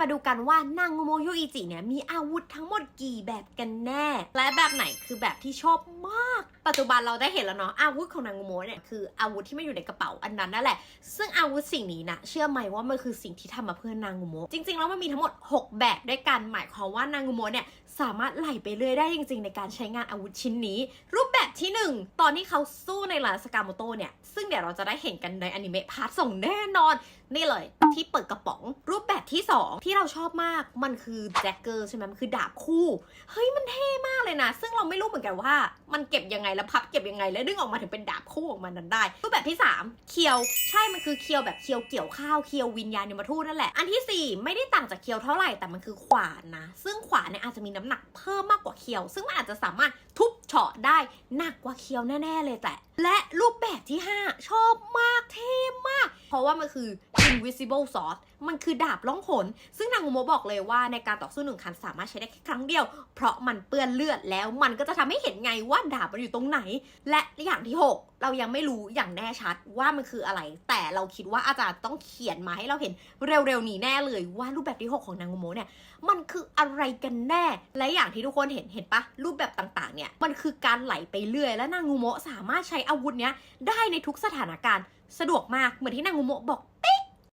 มาดูกันว่านางโมโยอิจิเนี่ยมีอาวุธทั้งหมดกี่แบบกันแน่ และแบบไหนคือแบบที่ชอบมาก ปัจจุบันเราได้เห็นแล้วเนาะอาวุธของนางโมเนี่ยคืออาวุธที่ไม่อยู่ในกระเป๋าอันนั้นนั่นแหละ ซึ่งอาวุธสิ่งนี้นะเชื่อไหมว่ามันคือสิ่งที่ทำมาเพื่อนางโมจริงๆแล้วมันมีทั้งหมด 6 แบบด้วยกันหมายความว่านางโมเนี่ยสามารถไหลไปเรื่อยได้จริง ๆ ในการใช้งานอาวุธชิ้นนี้ รูป แบบที่ 1 ตอนที่เขาสู้ในร้านสกาโมโตเนี่ย ซึ่งเดี๋ยวเราจะได้เห็นกันในอนิเมะพาร์ทส่งแน่นอน นี่เลยที่เปิดกระป๋อง รูปแบบที่ 2 ที่เราชอบมากมันคือแจ็คเกอร์ใช่ไหมมันคือดาบคู่ เฮ้ยมันเท่มากเลยนะ ซึ่งเราไม่รู้เหมือนกันว่า มันเก็บยังไงแล้วพับเก็บยังไงแล้วดึงออกมาถึงเป็นดาบคู่ของมันนั้นได้ รูปแบบที่ 3 เคียว ใช่มันคือเคียวแบบเคียวเกี่ยวข้าวเคียววิญญาณยมทูตนั่นแหละอันทีสี่4 ไม่ได้ต่างจากเคียวเท่าไหร่แต่มันคือขวานนะ ซึ่งขวานเนี่ยอาจจะมีน้ำหนักเพิ่มมากกว่าเคียว ซึ่งมันอาจจะสามารถทุบ เฉาะได้หนักกว่าเคียวแน่ ๆ เลยแต่ และรูปแบบที่ 5 ชอบมากเท่มาก เพราะว่ามันคือ invisible sword มันคือดาบล่องหน ซึ่งนางโมบอกเลยว่าในการต่อสู้หนึ่งคันสามารถใช้ได้แค่ครั้งเดียว เพราะมันเปื้อนเลือดแล้วมันก็จะทำให้เห็นไงว่าดาบมันอยู่ตรงไหน และอย่างที่ 6 เรายังไม่รู้อย่างแน่ชัดว่ามันคืออะไร แต่เราคิดว่าอาจารย์ต้องเขียนมาให้เราเห็นเร็วๆนี้แน่เลยว่ารูปแบบที่ 6 ของนางโมเนี่ยมันคืออะไรกันแน่ และอย่างที่ทุกคนเห็นเห็นปะรูปแบบต่างๆเนี่ยมันคือการไหลไปเรื่อย และนางงูโมสามารถใช้อาวุธเนี้ยได้ในทุกสถานการณ์สะดวกมากเหมือนที่นางงูโมบอก